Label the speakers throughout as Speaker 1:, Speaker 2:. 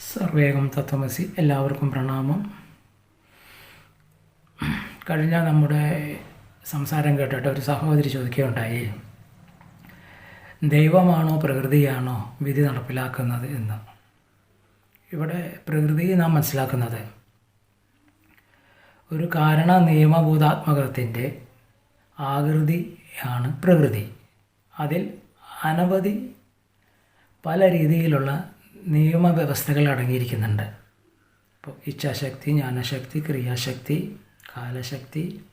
Speaker 1: സർവേഗം തത്വമസി. എല്ലാവർക്കും പ്രണാമം. കഴിഞ്ഞ നമ്മുടെ സംസാരം കേട്ടിട്ട് ഒരു സഹോദരി ചോദിക്കുകയുണ്ടായി. ദൈവമാണോ പ്രകൃതിയാണോ വിധി നടപ്പിലാക്കുന്നത് എന്ന്. ഇവിടെ പ്രകൃതി നാം മനസ്സിലാക്കുന്നത് ഒരു കാരണ നിയമഭൂതാത്മകത്തിന്റെ ആകൃതിയാണ് പ്രകൃതി. അതിൽ അനവധി പല രീതിയിലുള്ള നിയമവ്യവസ്ഥകൾ അടങ്ങിയിരിക്കുന്നുണ്ട്. ഇപ്പോൾ ഇച്ഛാശക്തി ജ്ഞാനശക്തി ക്രിയാശക്തി കാലശക്തി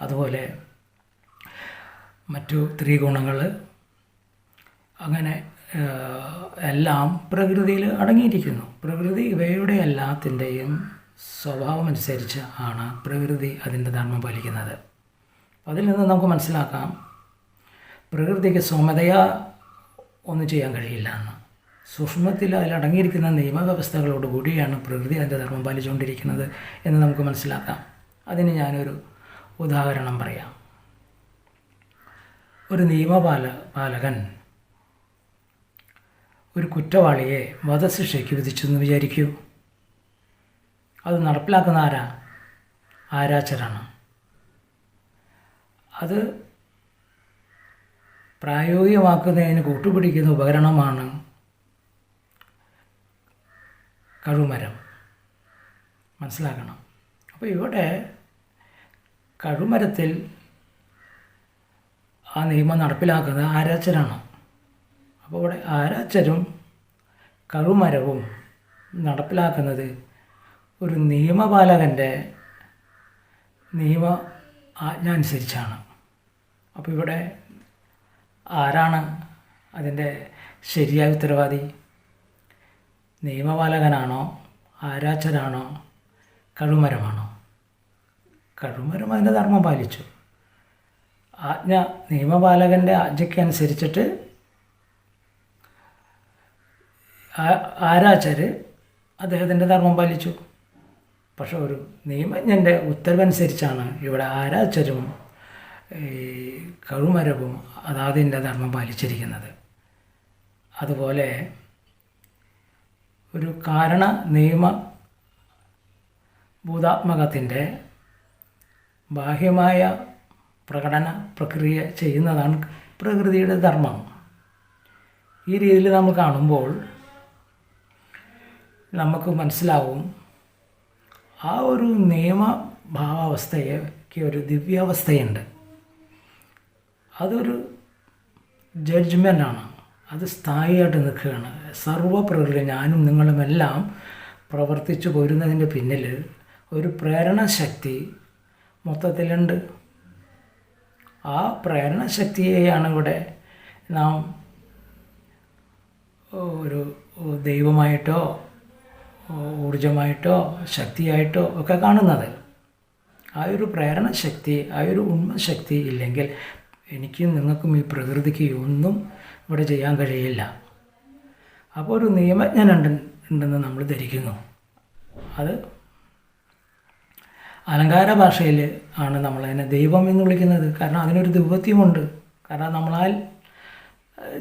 Speaker 1: അതുപോലെ മറ്റു ത്രിഗുണങ്ങൾ അങ്ങനെ എല്ലാം പ്രകൃതിയിൽ അടങ്ങിയിരിക്കുന്നു. പ്രകൃതി ഇവയുടെ എല്ലാത്തിന്റെയും സ്വഭാവം അനുസരിച്ച് ആണ് പ്രകൃതി അതിന്റെ ധർമ്മം പാലിക്കുന്നത്. അതിൽ നിന്ന് നമുക്ക് മനസ്സിലാക്കാം പ്രകൃതിക്ക് സ്വമതയാ ഒന്നും ചെയ്യാൻ കഴിയില്ല എന്ന്. സൂക്ഷ്മത്തിൽ അതിലടങ്ങിയിരിക്കുന്ന നിയമവ്യവസ്ഥകളോട് കൂടിയാണ് പ്രകൃതി അതിന്റെ ധർമ്മം പാലിച്ചുകൊണ്ടിരിക്കുന്നത് എന്ന് നമുക്ക് മനസ്സിലാക്കാം. അതിന് ഞാനൊരു ഉദാഹരണം പറയാം. ഒരു നിയമപാല പാലകൻ ഒരു കുറ്റവാളിയെ വധശിക്ഷയ്ക്ക് വിധിച്ചെന്ന് വിചാരിക്കൂ. അത് നടപ്പിലാക്കുന്ന ആരാ? ആരാച്ചരാണ്. അത് പ്രായോഗികമാക്കുന്നതിന് കൂട്ടുപിടിക്കുന്ന ഉപകരണമാണ് കഴുമരം മനസ്സിലാക്കണം. അപ്പോൾ ഇവിടെ കഴുമരത്തിൽ ആ നിയമം നടപ്പിലാക്കുന്നത് ആരാച്ചരാണ്. അപ്പോൾ ഇവിടെ ആരാച്ചരും കഴുമരവും നടപ്പിലാക്കുന്നത് ഒരു നിയമപാലകന്റെ നിയമ ആജ്ഞ അനുസരിച്ചാണ്. അപ്പോൾ ഇവിടെ ആരാണ് അതിന്റെ ശരിയായ ഉത്തരവാദി? നിയമപാലകനാണോ? ആരാച്ചനാണോ കഴുമരമാണോ കഴുമരം അതിന്റെ ധർമ്മം പാലിച്ചു. ആജ്ഞ നിയമപാലകന്റെ ആജ്ഞയ്ക്ക് അനുസരിച്ചിട്ട് ആരാച്ചർ അദ്ദേഹത്തിന്റെ ധർമ്മം പാലിച്ചു. പക്ഷെ ഒരു നിയമജ്ഞന്റെ ഉത്തരവനുസരിച്ചാണ് ഇവിടെ ആരാച്ചരും ഈ കഴുമരവും അതാതിന്റെ ധർമ്മം പാലിച്ചിരിക്കുന്നത്. അതുപോലെ ഒരു കാരണ നിയമ ഭൂതാത്മകത്തിന്റെ ബാഹ്യമായ പ്രകടന പ്രക്രിയ ചെയ്യുന്നതാണ് പ്രകൃതിയുടെ ധർമ്മം. ഈ രീതിയിൽ നമ്മൾ കാണുമ്പോൾ നമുക്ക് മനസ്സിലാവും ആ ഒരു നിയമ ഭാവാവസ്ഥയ്ക്ക് ഒരു ദിവ്യാവസ്ഥയുണ്ട്. അതൊരു ജഡ്ജ്മെന്റാണ് അത് സ്ഥായിയായിട്ട് നിൽക്കുകയാണ്. സർവപ്രകൃതി ഞാനും നിങ്ങളുമെല്ലാം പ്രവർത്തിച്ചു പോരുന്നതിന്റെ പിന്നിൽ ഒരു പ്രേരണശക്തി മൊത്തത്തിലുണ്ട്. ആ പ്രേരണശക്തിയെയാണ് ഇവിടെ നാം ഒരു ദൈവമായിട്ടോ ഊർജമായിട്ടോ ശക്തിയായിട്ടോ ഒക്കെ കാണുന്നത്. ആ ഒരു പ്രേരണശക്തി ആ ഒരു ഉണ്മശക്തി ഇല്ലെങ്കിൽ എനിക്കും നിങ്ങൾക്കും ഈ പ്രകൃതിക്ക് ഒന്നും ഇവിടെ ചെയ്യാൻ കഴിയില്ല. അപ്പോൾ ഒരു നിയമജ്ഞൻ ഉണ്ട് ഉണ്ടെന്ന് നമ്മൾ ധരിക്കുന്നു. അത് അലങ്കാര ഭാഷയിൽ ആണ് നമ്മളതിനെ ദൈവം എന്ന് വിളിക്കുന്നത്. കാരണം അതിനൊരു ദൈവത്വമുണ്ട്. കാരണം നമ്മളാൽ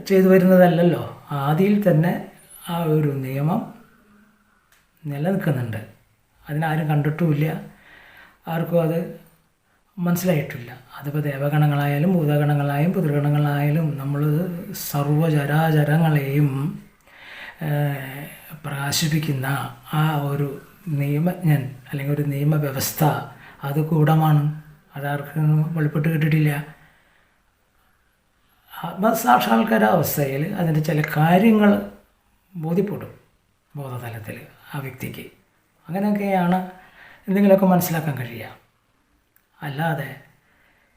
Speaker 1: ചെയ്തു വരുന്നതല്ലല്ലോ. ആദിയിൽ തന്നെ ആ ഒരു നിയമം നിലനിൽക്കുന്നുണ്ട്. അതിനാരും കണ്ടിട്ടുമില്ല. ആർക്കും അത് മനസ്സിലായിട്ടില്ല. അതിപ്പോൾ ദേവഗണങ്ങളായാലും ഭൂതഗണങ്ങളായാലും പിതൃഗണങ്ങളായാലും നമ്മൾ സർവചരാചരങ്ങളെയും പ്രകാശിപ്പിക്കുന്ന ആ ഒരു നിയമജ്ഞൻ അല്ലെങ്കിൽ ഒരു നിയമവ്യവസ്ഥ അത് കൂടമാണ്. അതാർക്കും വെളിപ്പെട്ട് കിട്ടിയിട്ടില്ല. ആത്മസാക്ഷാത്കാര അവസ്ഥയിൽ അതിന്റെ ചില കാര്യങ്ങൾ ബോധ്യപ്പെടും ബോധതലത്തിൽ ആ വ്യക്തിക്ക്. അങ്ങനെയൊക്കെയാണ് എന്തെങ്കിലുമൊക്കെ മനസ്സിലാക്കാൻ കഴിയുക. അല്ലാതെ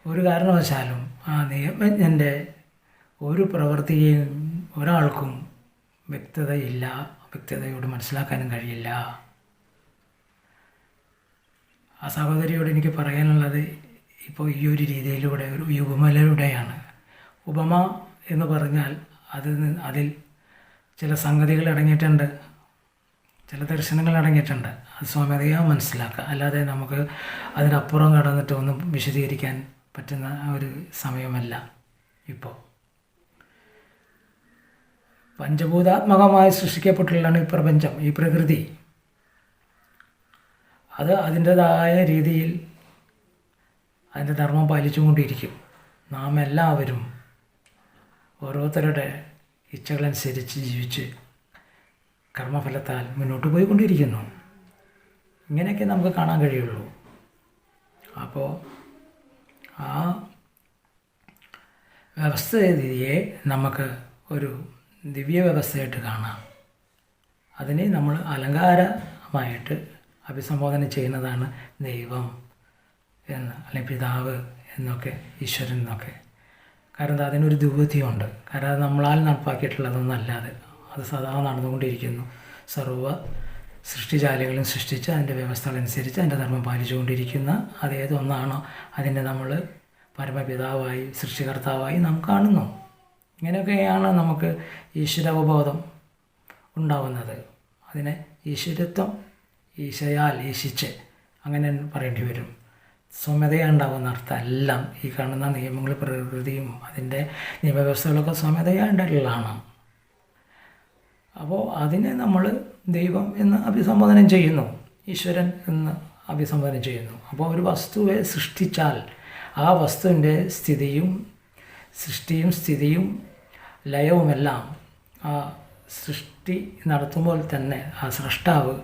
Speaker 1: ഒരു കാരണവശാലും ആ നിയമജ്ഞന്റെ ഒരു പ്രവൃത്തിയും ഒരാൾക്കും വ്യക്തതയില്ല വ്യക്തതയോട് മനസ്സിലാക്കാനും കഴിയില്ല. ആ സഹോദരിയോട് എനിക്ക് പറയാനുള്ളത് ഇപ്പോൾ ഈ ഒരു രീതിയിലൂടെ ഒരു ഉപമയിലൂടെയാണ് ഉപമ എന്ന് പറഞ്ഞാൽ അത് അതിൽ ചില സംഗതികൾ അടങ്ങിയിട്ടുണ്ട്. ചില ദർശനങ്ങൾ അടങ്ങിയിട്ടുണ്ട്. അത് സ്വമേധയാ മനസ്സിലാക്കുക അല്ലാതെ നമുക്ക് അതിനപ്പുറം കടന്നിട്ട് ഒന്നും വിശദീകരിക്കാൻ പറ്റുന്ന ഒരു സമയമല്ല ഇപ്പോൾ പഞ്ചഭൂതാത്മകമായി സൃഷ്ടിക്കപ്പെട്ടുള്ളതാണ് ഈ പ്രപഞ്ചം ഈ പ്രകൃതി. അത് അതിന്റെതായ രീതിയിൽ അതിന്റെ ധർമ്മം പാലിച്ചുകൊണ്ടിരിക്കും. നാം എല്ലാവരും ഓരോരുത്തരുടെ ഇച്ഛകളനുസരിച്ച് ജീവിച്ച് കർമ്മഫലത്താൽ മുന്നോട്ട് പോയിക്കൊണ്ടിരിക്കുന്നു. ഇങ്ങനെയൊക്കെ നമുക്ക് കാണാൻ കഴിയുള്ളൂ. അപ്പോൾ ആ വ്യവസ്ഥയെ നമുക്ക് ഒരു ദിവ്യ വ്യവസ്ഥയായിട്ട് കാണാം. അതിനെ നമ്മൾ അലങ്കാരമായിട്ട് അഭിസംബോധന ചെയ്യുന്നതാണ് ദൈവം എന്ന് അല്ലെങ്കിൽ പിതാവ് എന്നൊക്കെ ഈശ്വരൻ എന്നൊക്കെ. കാരണം അതിനൊരു ദുഃഖത്തിയുണ്ട് കാരണം അത് നമ്മളാൽ നടപ്പാക്കിയിട്ടുള്ളതൊന്നല്ലാതെ. അത് സദാ നടന്നുകൊണ്ടിരിക്കുന്നു. സർവ സൃഷ്ടിജാലികളും സൃഷ്ടിച്ച് അതിന്റെ വ്യവസ്ഥകളനുസരിച്ച് അതിന്റെ ധർമ്മം പാലിച്ചുകൊണ്ടിരിക്കുന്ന അതേതൊന്നാണോ അതിനെ നമ്മൾ പരമപിതാവായി സൃഷ്ടികർത്താവായി നാം കാണുന്നു. ഇങ്ങനെയൊക്കെയാണ് നമുക്ക് ഈശ്വരവബോധം ഉണ്ടാവുന്നത്. അതിനെ ഈശ്വരത്വം ഈശയാൽ ഈശിച്ച് അങ്ങനെ പറയേണ്ടി വരും. സ്വമതയുണ്ടാവുന്ന അർത്ഥം എല്ലാം ഈ കാണുന്ന നിയമങ്ങൾ പ്രകൃതിയും അതിന്റെ നിയമവ്യവസ്ഥകളൊക്കെ സ്വമതയുണ്ടായിട്ടുള്ളതാണ് അപ്പോൾ അതിനെ നമ്മൾ ദൈവം എന്ന് അഭിസംബോധന ചെയ്യുന്നു. ഈശ്വരൻ എന്ന് അഭിസംബോധന ചെയ്യുന്നു. അപ്പോൾ ഒരു വസ്തുവെ സൃഷ്ടിച്ചാൽ ആ വസ്തുവിന്റെ സ്ഥിതിയും സൃഷ്ടിയും സ്ഥിതിയും ലയവുമെല്ലാം ആ സൃഷ്ടി നടത്തുമ്പോൾ തന്നെ ആ സൃഷ്ടാവ്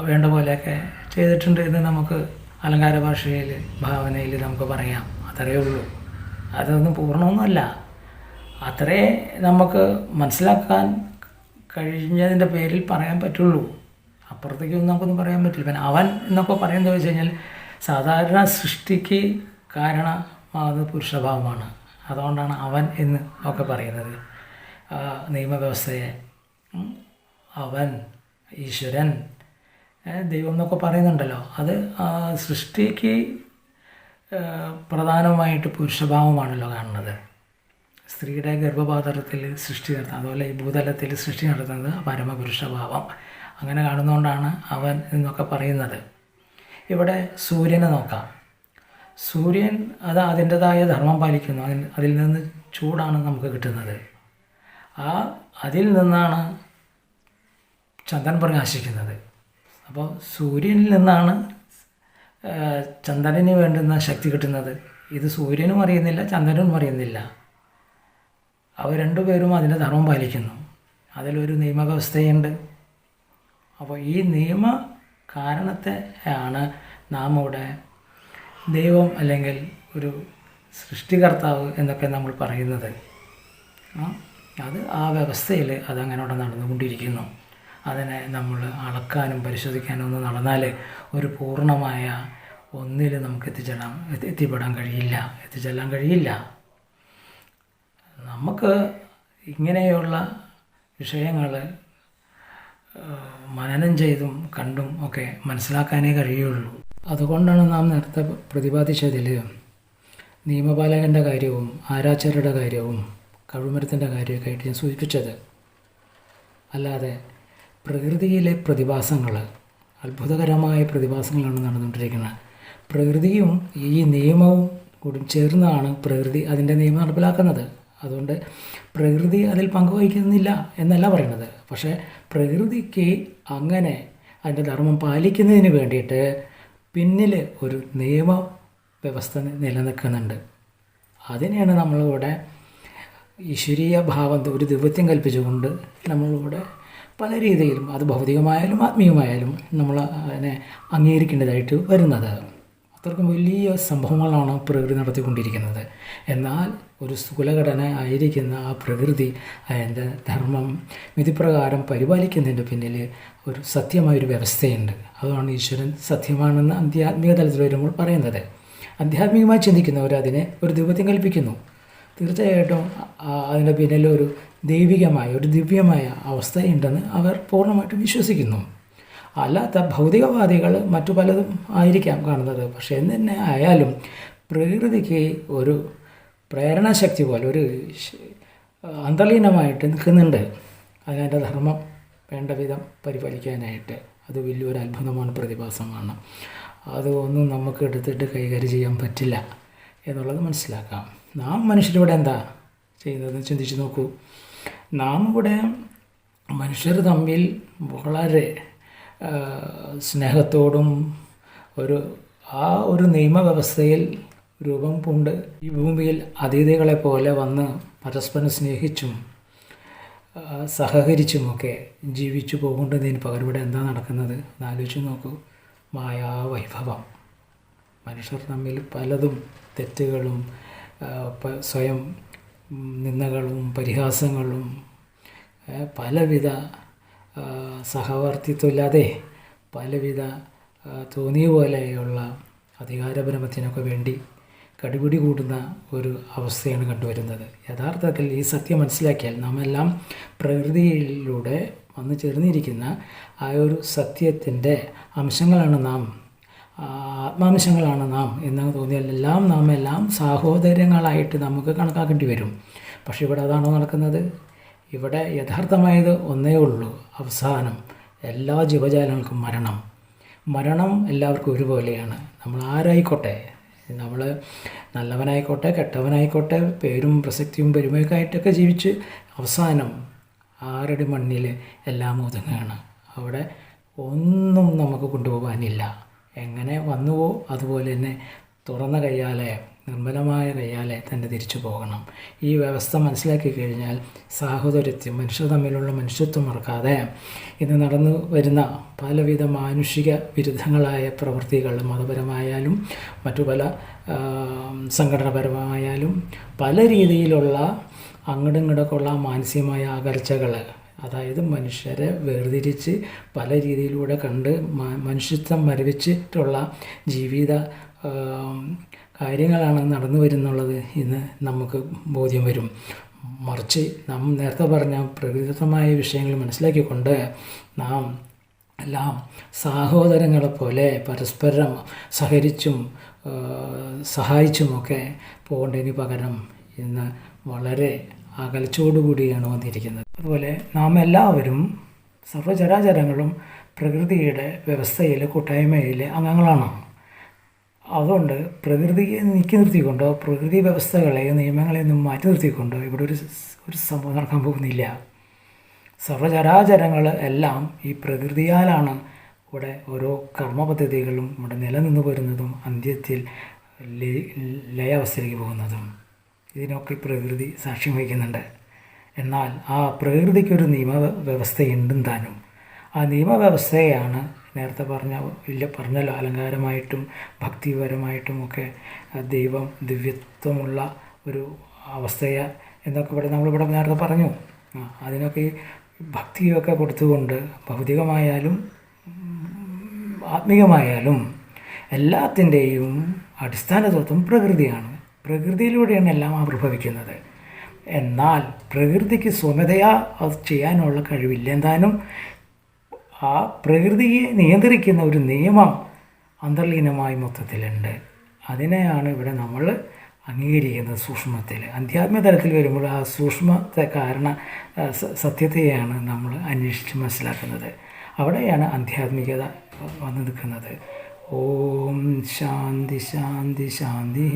Speaker 1: വേണ്ട പോലെയൊക്കെ ചെയ്തിട്ടുണ്ട് എന്ന് നമുക്ക് അലങ്കാര ഭാഷയിൽ ഭാവനയിൽ നമുക്ക് പറയാം. അത്രയേ ഉള്ളൂ. അതൊന്നും പൂർണമൊന്നുമല്ല. അത്രേ നമുക്ക് മനസ്സിലാക്കാൻ കഴിഞ്ഞതിന്റെ പേരിൽ പറയാൻ പറ്റുള്ളൂ. അപ്പുറത്തേക്കൊന്നും നമുക്കൊന്നും പറയാൻ പറ്റില്ല. പിന്നെ അവൻ എന്നൊക്കെ പറയുന്നത് വെച്ച് കഴിഞ്ഞാൽ സാധാരണ സൃഷ്ടിക്ക് കാരണമാകുന്നത് പുരുഷഭാവമാണ്. അതുകൊണ്ടാണ് അവൻ എന്ന് ഒക്കെ പറയുന്നത്. നിയമവ്യവസ്ഥയെ. അവൻ ഈശ്വരൻ ദൈവം എന്നൊക്കെ പറയുന്നുണ്ടല്ലോ. അത് സൃഷ്ടിക്ക് പ്രധാനമായിട്ട് പുരുഷഭാവമാണല്ലോ കാണുന്നത്. സ്ത്രീയുടെ ഗർഭപാത്രത്തിൽ സൃഷ്ടി നടത്തുന്നത് അതുപോലെ ഈ ഭൂതലത്തിൽ സൃഷ്ടി നടത്തുന്നത് പരമപുരുഷഭാവം. അങ്ങനെ കാണുന്നതുകൊണ്ടാണ് അവൻ എന്നൊക്കെ പറയുന്നത്. ഇവിടെ സൂര്യനെ നോക്കാം. സൂര്യൻ അത് അതിന്റെതായ ധർമ്മം പാലിക്കുന്നു. അതിൽ അതിൽ നിന്ന് ചൂടാണ് നമുക്ക് കിട്ടുന്നത്. ആ അതിൽ നിന്നാണ് ചന്ദൻ പ്രകാശിക്കുന്നത്. അപ്പോൾ സൂര്യനിൽ നിന്നാണ് ചന്ദ്രന് വേണ്ടുന്ന ശക്തി കിട്ടുന്നത്. ഇത് സൂര്യനും അറിയുന്നില്ല ചന്ദ്രനും അറിയുന്നില്ല. അവ രണ്ടുപേരും അതിന്റെ ധർമ്മം പാലിക്കുന്നു. അതിലൊരു നിയമവ്യവസ്ഥയുണ്ട്. അപ്പോൾ ഈ നിയമ കാരണത്തെ ആണ് നാം ഇവിടെ ദൈവം അല്ലെങ്കിൽ ഒരു സൃഷ്ടികർത്താവ് എന്നൊക്കെ നമ്മൾ പറയുന്നത്. അത് ആ വ്യവസ്ഥയിൽ അതങ്ങനെ അവിടെ നടന്നുകൊണ്ടിരിക്കുന്നു. അതിനെ നമ്മൾ അളക്കാനും പരിശോധിക്കാനും ഒന്നും നടന്നാൽ ഒരു പൂർണമായ ഒന്നിൽ നമുക്ക് എത്തിച്ചേരാൻ എത്തിപ്പെടാൻ കഴിയില്ല. എത്തിച്ചെല്ലാൻ കഴിയില്ല. നമുക്ക് ഇങ്ങനെയുള്ള വിഷയങ്ങൾ മനനം ചെയ്തും കണ്ടും ഒക്കെ മനസ്സിലാക്കാനേ കഴിയുള്ളൂ. അതുകൊണ്ടാണ് നാം നേരത്തെ പ്രതിപാദിച്ചതിൽ നിയമപാലകന്റെ കാര്യവും ആരാച്ചരുടെ കാര്യവും കഴുമരത്തിന്റെ കാര്യമൊക്കെ ആയിട്ട് ഞാൻ സൂചിപ്പിച്ചത്. അല്ലാതെ പ്രകൃതിയിലെ പ്രതിഭാസങ്ങൾ അത്ഭുതകരമായ പ്രതിഭാസങ്ങളാണ് നടന്നുകൊണ്ടിരിക്കുന്നത്. പ്രകൃതിയും ഈ നിയമവും കൂടി ചേർന്നാണ് പ്രകൃതി അതിന്റെ നിയമം നടപ്പിലാക്കുന്നത്. അതുകൊണ്ട് പ്രകൃതി അതിൽ പങ്കുവഹിക്കുന്നില്ല എന്നല്ല പറയുന്നത്. പക്ഷേ പ്രകൃതിക്ക് അങ്ങനെ അതിന്റെ ധർമ്മം പാലിക്കുന്നതിന് വേണ്ടിയിട്ട് പിന്നിൽ ഒരു നിയമ വ്യവസ്ഥ നിലനിൽക്കുന്നുണ്ട്. അതിനെയാണ് നമ്മളിവിടെ ഈശ്വരീയ ഭാവം ഒരു ദൈവത്യം കൽപ്പിച്ചുകൊണ്ട് നമ്മളിവിടെ പല രീതിയിലും അത് ഭൗതികമായാലും ആത്മീയമായാലും നമ്മൾ അതിനെ അംഗീകരിക്കേണ്ടതായിട്ട് വരുന്നത്. അത്രക്കും വലിയ സംഭവങ്ങളാണ് പ്രകൃതി നടത്തിക്കൊണ്ടിരിക്കുന്നത്. എന്നാൽ ഒരു സ്ഥൂലഘടന ആയിരിക്കുന്ന ആ പ്രകൃതി അതിന്റെ ധർമ്മം വിധിപ്രകാരം പരിപാലിക്കുന്നതിന്റെ പിന്നിൽ ഒരു സത്യമായൊരു വ്യവസ്ഥയുണ്ട്. അതാണ് ഈശ്വരൻ സത്യമാണെന്ന് ആധ്യാത്മിക തലത്തിൽ വരുമ്പോൾ പറയുന്നത്. ആധ്യാത്മികമായി ചിന്തിക്കുന്നവർ അതിനെ ഒരു ദൈവത്തെ കൽപ്പിക്കുന്നു. തീർച്ചയായിട്ടും അതിന്റെ പിന്നിൽ ഒരു ദൈവികമായ ഒരു ദിവ്യമായ അവസ്ഥയുണ്ടെന്ന് അവർ പൂർണമായിട്ടും വിശ്വസിക്കുന്നു. അല്ലാത്ത ഭൗതികവാദികൾ മറ്റു പലതും ആയിരിക്കാം കാണുന്നത്. പക്ഷേ എന്ന് തന്നെ ആയാലും പ്രകൃതിക്ക് ഒരു പ്രേരണാശക്തി പോലെ ഒരു അന്തർലീനമായിട്ട് നിൽക്കുന്നുണ്ട്. അതിന്റെ ധർമ്മം വേണ്ട വിധം പരിപാലിക്കാനായിട്ട്. അത് വലിയൊരു അത്ഭുതമാണ് പ്രതിഭാസമാണ്. അത് ഒന്നും നമുക്ക് എടുത്തിട്ട് കൈകാര്യം ചെയ്യാൻ പറ്റില്ല എന്നുള്ളത് മനസ്സിലാക്കാം. നാം മനുഷ്യരിവിടെ എന്താ ചെയ്യുന്നത് ചിന്തിച്ച് നോക്കൂ. നാം ഇവിടെ മനുഷ്യർ തമ്മിൽ വളരെ സ്നേഹത്തോടും ഒരു ആ ഒരു നിയമവ്യവസ്ഥയിൽ രൂപം പൂണ്ട് ഈ ഭൂമിയിൽ അതിഥികളെ പോലെ വന്ന് പരസ്പരം സ്നേഹിച്ചും സഹകരിച്ചുമൊക്കെ ജീവിച്ചു പോകേണ്ടതിന് പകരം ഇവിടെ എന്താ നടക്കുന്നത്? എന്നാലോചിച്ച് നോക്കൂ. മായാവൈഭവം. മനുഷ്യർ തമ്മിൽ പലതും തെറ്റുകളും സ്വയം നിന്ദകളും പരിഹാസങ്ങളും പലവിധ സഹവർത്തിത്വമില്ലാതെ പലവിധ തോന്നിയ പോലെയുള്ള അധികാരപരമത്തിനൊക്കെ വേണ്ടി കടുപിടി കൂടുന്ന ഒരു അവസ്ഥയാണ് കണ്ടുവരുന്നത്. യഥാർത്ഥത്തിൽ ഈ സത്യം മനസ്സിലാക്കിയാൽ നാമെല്ലാം പ്രകൃതിയിലൂടെ വന്നു ചേർന്നിരിക്കുന്ന ആ ഒരു സത്യത്തിന്റെ അംശങ്ങളാണ് നാം ആത്മാംശങ്ങളാണ് നാം എന്ന് തോന്നിയാൽ എല്ലാം നാം എല്ലാം നമുക്ക് കണക്കാക്കേണ്ടി വരും. പക്ഷേ ഇവിടെ അതാണോ നടക്കുന്നത്? ഇവിടെ യഥാർത്ഥമായത് ഒന്നേ ഉള്ളൂ. അവസാനം എല്ലാ ജീവജാലങ്ങൾക്കും മരണം. മരണം എല്ലാവർക്കും ഒരുപോലെയാണ്. നമ്മൾ ആരായിക്കോട്ടെ? നമ്മൾ നല്ലവനായിക്കോട്ടെ കെട്ടവനായിക്കോട്ടെ പേരും പ്രസക്തിയും പെരുമയൊക്കെ ആയിട്ടൊക്കെ ജീവിച്ച് അവസാനം ആരുടെ മണ്ണിൽ എല്ലാം ഒതുങ്ങുകയാണ്. അവിടെ ഒന്നും നമുക്ക് കൊണ്ടുപോകാനില്ല. എങ്ങനെ വന്നുവോ അതുപോലെ തന്നെ തുറന്ന കയ്യാലെ നിർമ്മലമായ കയ്യാലെ തന്നെ തിരിച്ചു പോകണം. ഈ വ്യവസ്ഥ മനസ്സിലാക്കി കഴിഞ്ഞാൽ സാഹോദര്യത്വം മനുഷ്യർ തമ്മിലുള്ള മനുഷ്യത്വം മറക്കാതെ ഇന്ന് നടന്നു വരുന്ന പലവിധ മാനുഷിക വിരുദ്ധങ്ങളായ പ്രവൃത്തികൾ മതപരമായാലും മറ്റു പല സംഘടനാപരമായാലും പല രീതിയിലുള്ള അങ്ങോട്ടും മാനസികമായ അകൽച്ചകൾ അതായത് മനുഷ്യരെ വേർതിരിച്ച് പല രീതിയിലൂടെ കണ്ട് മനുഷ്യത്വം മരവിച്ചിട്ടുള്ള ജീവിത കാര്യങ്ങളാണ് നടന്നു വരുന്നുള്ളത് ഇന്ന് നമുക്ക് ബോധ്യം വരും. മറിച്ച് നാം നേരത്തെ പറഞ്ഞ പ്രകൃതിദത്തമായ വിഷയങ്ങൾ മനസ്സിലാക്കിക്കൊണ്ട് നാം എല്ലാം സഹോദരങ്ങളെ പോലെ പരസ്പരം സഹരിച്ചും സഹായിച്ചുമൊക്കെ പോകേണ്ടതിന് പകരം ഇന്ന് വളരെ അകൽച്ചോടുകൂടിയാണ് വന്നിരിക്കുന്നത്. അതുപോലെ നാം എല്ലാവരും സർവചരാചരങ്ങളും പ്രകൃതിയുടെ വ്യവസ്ഥയിലെ കൂട്ടായ്മയിലെ അംഗങ്ങളാണ്. അതുകൊണ്ട് പ്രകൃതിയെ നീക്കി നിർത്തിക്കൊണ്ടോ പ്രകൃതി വ്യവസ്ഥകളെ നിയമങ്ങളെയൊന്നും മാറ്റി നിർത്തിക്കൊണ്ടോ ഇവിടെ ഒരു ഒരു സംഭവം നടക്കാൻ പോകുന്നില്ല. സർവചരാചരങ്ങൾ എല്ലാം ഈ പ്രകൃതിയാലാണ് ഇവിടെ ഓരോ കർമ്മ പദ്ധതികളും ഇവിടെ നിലനിന്ന് വരുന്നതും അന്ത്യത്തിൽ ലയ- ലയാവസ്ഥയിലേക്ക് പോകുന്നതും. ഇതിനൊക്കെ പ്രകൃതി സാക്ഷ്യം വഹിക്കുന്നുണ്ട്. എന്നാൽ ആ പ്രകൃതിക്കൊരു നിയമ വ്യവസ്ഥയുണ്ടും താനും ആ നിയമവ്യവസ്ഥയാണ് നേരത്തെ പറഞ്ഞ ഇല്ല പറഞ്ഞല്ലോ അലങ്കാരമായിട്ടും ഭക്തിപരമായിട്ടും ഒക്കെ ദൈവം ദിവ്യത്വമുള്ള ഒരു അവസ്ഥയെ എന്നൊക്കെ ഇവിടെ നമ്മളിവിടെ നേരത്തെ പറഞ്ഞു. അതിനൊക്കെ ഈ ഭക്തിയൊക്കെ കൊടുത്തുകൊണ്ട് ഭൗതികമായാലും ആത്മീയമായാലും എല്ലാത്തിന്റെയും അടിസ്ഥാന തത്വം പ്രകൃതിയാണ്. പ്രകൃതിയിലൂടെയാണ് എല്ലാം ആവിർഭവിക്കുന്നത്. എന്നാൽ പ്രകൃതിക്ക് സ്വമതയാ അത് ചെയ്യാനുള്ള കഴിവില്ല. എന്തായാലും ആ പ്രകൃതിയെ നിയന്ത്രിക്കുന്ന ഒരു നിയമം അന്തർലീനമായി മൊത്തത്തിലുണ്ട്. അതിനെയാണ് ഇവിടെ നമ്മൾ അംഗീകരിക്കുന്നത് സൂക്ഷ്മത്തിൽ. അധ്യാത്മ തലത്തിൽ വരുമ്പോൾ ആ സൂക്ഷ്മത്തെ കാരണ സത്യതയാണ് നമ്മൾ അന്വേഷിച്ച് മനസ്സിലാക്കുന്നത്. അവിടെയാണ് ആധ്യാത്മികത വന്നു നിൽക്കുന്നത്. ഓം ശാന്തി ശാന്തി ശാന്തി.